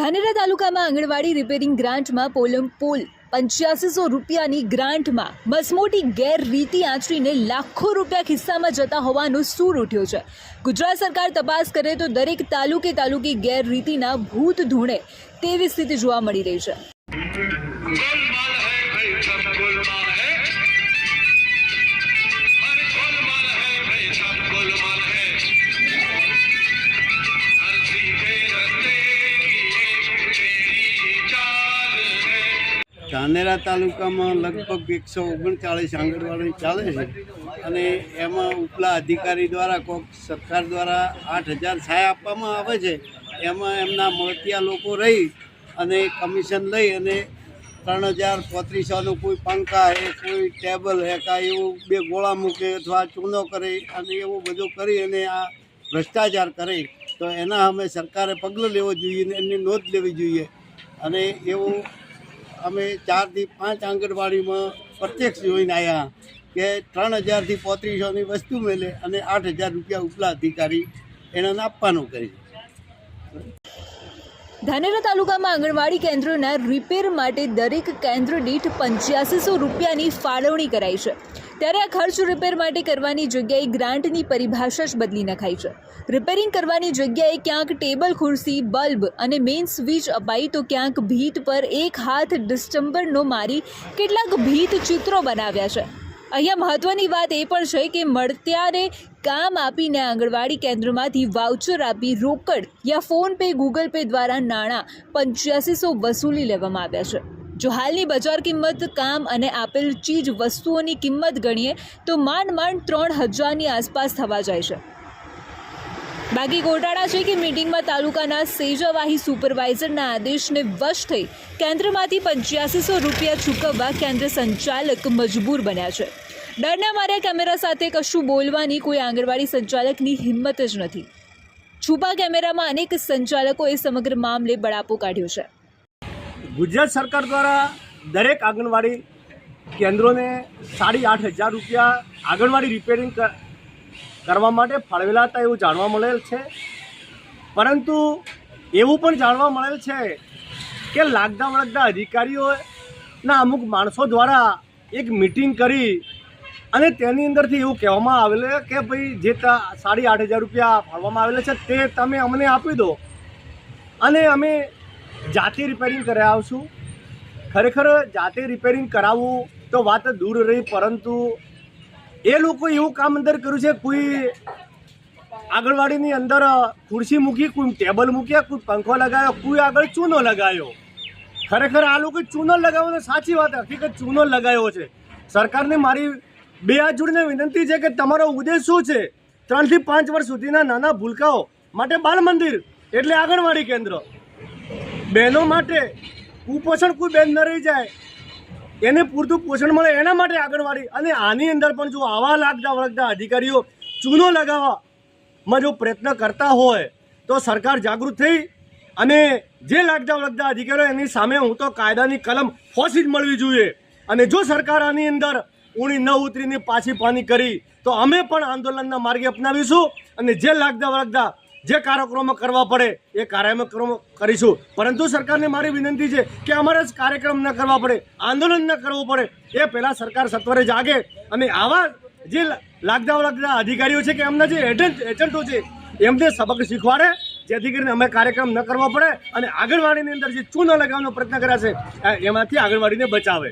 ધાનેરા તાલુકામાં આંગણવાડી repairing ગ્રાન્ટમાં પોલમ pole પંચ્યાસીસો રૂપિયાની ગ્રાન્ટમાં મસમોટી ગેરરીતિ આચરીને લાખો રૂપિયા ખિસ્સામાં જતા હોવાનો સૂર ઉઠ્યો છે. ગુજરાત સરકાર તપાસ કરે તો દરેક તાલુકે તાલુકી ગેરરીતિના ભૂત ધૂણે તેવી સ્થિતિ જોવા મળી રહી છે. ધાનેરા તાલુકામાં લગભગ એકસો ઓગણચાળીસ આંગણવાડી ચાલે છે અને એમાં ઉપલા અધિકારી દ્વારા કોક સરકાર દ્વારા આઠ હજાર સહાય આપવામાં આવે છે. એમાં એમના મળતિયા લોકો રહી અને કમિશન લઈ અને ત્રણ હજાર પોત્રીસોનું કોઈ પંખા હે, કોઈ ટેબલ હે કાંઈ એવું બે ગોળા મૂકે અથવા ચૂનો કરે અને એવું બધું કરી અને આ ભ્રષ્ટાચાર કરે, તો એના અમે સરકારે પગલું લેવું જોઈએ ને એમની નોંધ લેવી જોઈએ. અને એવું અમે ચારથી પાંચ આંગણવાડીમાં પ્રત્યક્ષ જોઈને આવ્યા કે ત્રણ હજારથી પોત્રીસોની વસ્તુ મેલે અને આઠ હજાર રૂપિયા ઉપલા અધિકારી એને આપવાનું કરે. ધાનેરા તાલુકામાં આંગણવાડી કેન્દ્રોના રિપેર માટે દરેક કેન્દ્ર દીઠ પંચ્યાસીસો રૂપિયાની ફાળવણી કરાઈ છે. ત્યારે આ ખર્ચ રિપેર માટે કરવાની જગ્યાએ ગ્રાન્ટની પરિભાષા જ બદલી નખાઈ છે. રિપેરિંગ કરવાની જગ્યાએ ક્યાંક ટેબલ ખુરશી બલ્બ અને મેઇન સ્વિચ અપાઈ તો ક્યાંક ભીત પર એક હાથ ડિસ્ટમ્બરનો મારી કેટલાક ભીત ચિત્રો બનાવ્યા છે. અહીંયા મહત્વની વાત એ પણ છે કે મળત્યારે કામ આપીને આંગણવાડી કેન્દ્રમાંથી વાઉચર આપી રોકડ યા ફોન પે ગૂગલ પે દ્વારા નાણાં પંચ્યાસીસો વસૂલી લેવામાં આવ્યા છે. જો હાલની બજાર કિંમત કામ અને આપેલ ચીજ વસ્તુઓની કિંમત ગણીએ તો માંડ માંડ ત્રણ હજારની આસપાસ થવા જાય છે. બાકી ગોટાળા છે કે મીટિંગમાં તાલુકાના સેજાવાહી સુપરવાઇઝરના આદેશને વશ થઈ કેન્દ્રમાંથી પંચ્યાસીસો રૂપિયા ચૂકવવા કેન્દ્ર સંચાલક મજબૂર બન્યા છે. ડરના માર્યા કેમેરા સાથે કશું બોલવાની કોઈ આંગણવાડી સંચાલકની હિંમત જ નથી. છુપા કેમેરામાં અનેક સંચાલકોએ સમગ્ર મામલે બળાપો કાઢ્યો છે. ગુજરાત સરકાર દ્વારા દરેક આંગણવાડી કેન્દ્રોને સાડી આઠ હજાર રૂપિયા આંગણવાડી રિપેરિંગ કરવા માટે ફાળવેલા હતા એવું જાણવા મળેલ છે. પરંતુ એવું પણ જાણવા મળેલ છે કે લાગતા વળગતા અધિકારીઓના અમુક માણસો દ્વારા એક મિટિંગ કરી અને તેની અંદરથી એવું કહેવામાં આવેલું કે ભાઈ જે સાડી આઠ હજાર રૂપિયા ફાળવામાં આવેલા છે તે તમે અમને આપી દો. અને અમે જાતે રિપેરિંગ કરાવી આવશું. ખરેખર જાતે રિપેરિંગ કરાવવું તો વાત દૂર રહી, પરંતુ એ લોકો એવું કામ અંદર કર્યું છે, કોઈ આંગણવાડીની અંદર ખુરશી મૂકી, કોઈ ટેબલ મૂક્યા, કોઈ પંખો લગાવ્યો કોઈ આગળ ચૂનો લગાવ્યો ખરેખર આ લોકો ચૂનો લગાવવાનો સાચી વાત, હકીકત ચૂનો લગાવ્યો છે. સરકારને મારી બે હાથ જોડીને વિનંતી છે કે તમારો ઉદ્દેશ શું છે? ત્રણથી પાંચ વર્ષ સુધીના નાના ભૂલકાઓ માટે બાળ મંદિર, એટલે આંગણવાડી કેન્દ્ર. બહેનો માટે કુપોષણ કોઈ બેન ન રહી જાય એને પૂરતું પોષણ મળે એના માટે આંગણવાડી. અને આની અંદર પણ જો આવા લાગતા વળગતા અધિકારીઓ ચૂનો લગાવવામાં જો પ્રયત્ન કરતા હોય, તો સરકાર જાગૃત થઈ અને જે લાગતા વળગતા અધિકારીઓ એની સામે હું તો કાયદાની કલમ ફોસી જ મળવી જોઈએ. અને જો સરકાર આની અંદર ઊણી ન ઉતરીને પાછી પાની કરી, તો અમે પણ આંદોલનના માર્ગે અપનાવીશું અને જે લાગતા વળગતા જે કાર્યક્રમો કરવા પડે, એ કાર્યક્રમો કરીશું. પરંતુ સરકારને મારી વિનંતી છે કે અમારે જ કાર્યક્રમ ન કરવા પડે, આંદોલન ન કરવું પડે. એ પહેલાં સરકાર સત્વરે જાગે અને આવા જે લાગતા વળગતા અધિકારીઓ છે કે એમના જે એજન્ટ એજન્ટો છે, એમને સબક શીખવાડે, જેથી કરીને અમે કાર્યક્રમ ન કરવો પડે અને આંગણવાડીની અંદર જે ચૂનો લગાવવાનો પ્રયત્ન કર્યા છે એમાંથી આંગણવાડીને બચાવે.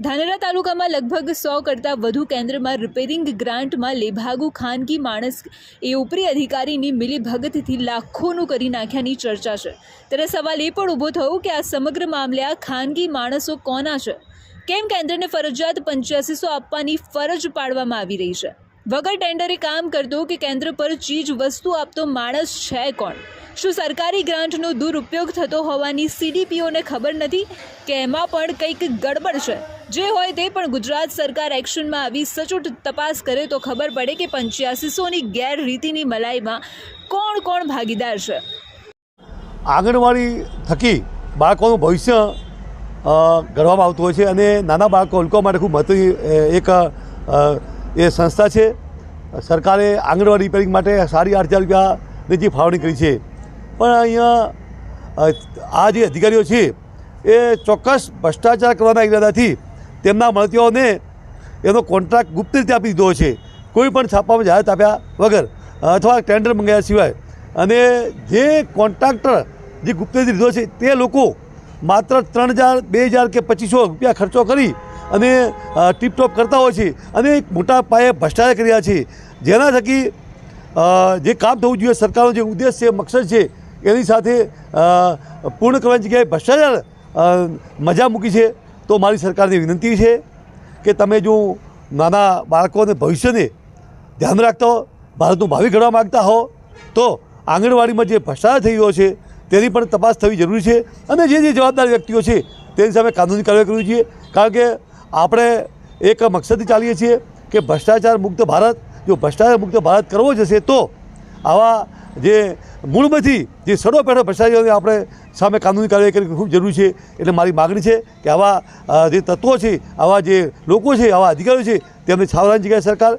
ધાનેરા તાલુકામાં લગભગ સો કરતાં વધુ કેન્દ્રમાં રિપેરિંગ ગ્રાન્ટમાં લેભાગુ ખાનગી માણસ એ ઉપરી અધિકારીની મિલીભગતથી લાખોનું કરી નાખ્યાની ચર્ચા છે. ત્યારે સવાલ એ પણ ઊભો થયો કે આ સમગ્ર મામલે આ ખાનગી માણસો કોના છે? કેમ કેન્દ્રને ફરજિયાત પંચ્યાસીસો આપવાની ફરજ પાડવામાં આવી રહી છે? વગર ટેન્ડરે કામ કરતો કે કેન્દ્ર પર ચીજ, વસ્તુ આપતો માણસ છે કોણ? શું સરકારી ગ્રાન્ટનો દુરુપયોગ થતો હોવાની સીડીપીઓને ખબર નથી? કે એમાં પણ કંઈક ગડબડ છે? જે હોય તે પણ ગુજરાત સરકાર એક્શનમાં આવી સચોટ તપાસ કરે તો ખબર પડે કે પંચ્યાસીસોની ગેરરીતિની મલાઈમાં કોણ કોણ ભાગીદાર છે. આંગણવાડી થકી બાળકોનું ભવિષ્ય ઘડવામાં આવતું હોય છે અને નાના બાળકો લોકો માટે ખૂબ મહત્વની એક એ સંસ્થા છે. સરકારે આંગણવાડી રિપેરિંગ માટે સાડી આઠ હજાર રૂપિયાની જે ફાળવણી કરી છે. પણ અહીંયા આ જે અધિકારીઓ છે, એ ચોક્કસ ભ્રષ્ટાચાર કરવાના ઈરાદાથી તેમના મળતીઓને એનો કોન્ટ્રાક્ટ ગુપ્ત રીતે આપી દીધો છે. કોઈ પણ છાપામાં જાહેરાત આપ્યા વગર અથવા ટેન્ડર મંગાવ્યા સિવાય. અને જે કોન્ટ્રાક્ટર જે ગુપ્ત રીતે લીધો છે તે લોકો માત્ર ત્રણ હજાર, બે હજાર કે પચીસો રૂપિયા ખર્ચો કરી અને ટીપટોપ કરતા હોય છે અને એક મોટા પાયે ભ્રષ્ટાચાર કર્યા છે. જેના થકી જે કામ થવું જોઈએ સરકારનો જે ઉદ્દેશ છે, મકસદ છે, એની સાથે પૂર્ણ કરવાની જગ્યાએ ભ્રષ્ટાચાર મજા મૂકી છે. તો મારી સરકારને વિનંતી છે કે તમે જો નાના બાળકોને ભવિષ્યને ધ્યાન રાખતા હો, ભારતનું ભાવિ ઘડવા માગતા હો, તો આંગણવાડીમાં જે ભ્રષ્ટાચાર થઈ રહ્યો છે તેની પણ તપાસ થવી જરૂરી છે અને જે જે જવાબદાર વ્યક્તિઓ છે તેની સામે કાનૂની કાર્યવાહી કરવી જોઈએ. કારણ કે આપણે એક મકસદથી ચાલીએ છીએ કે ભ્રષ્ટાચાર મુક્ત ભારત, જો ભ્રષ્ટાચાર મુક્ત ભારત કરવો જશે તો આવા જે મૂળમાંથી જે સડો પેઢો ભ્રષ્ટાચારને આપણે સામે કાનૂની કાર્યવાહી કરવી ખૂબ જરૂરી છે એટલે મારી માગણી છે કે આવા જે તત્વો છે, આવા જે લોકો છે, આવા અધિકારીઓ છે, તેમને છાવરાની જગ્યાએ સરકાર.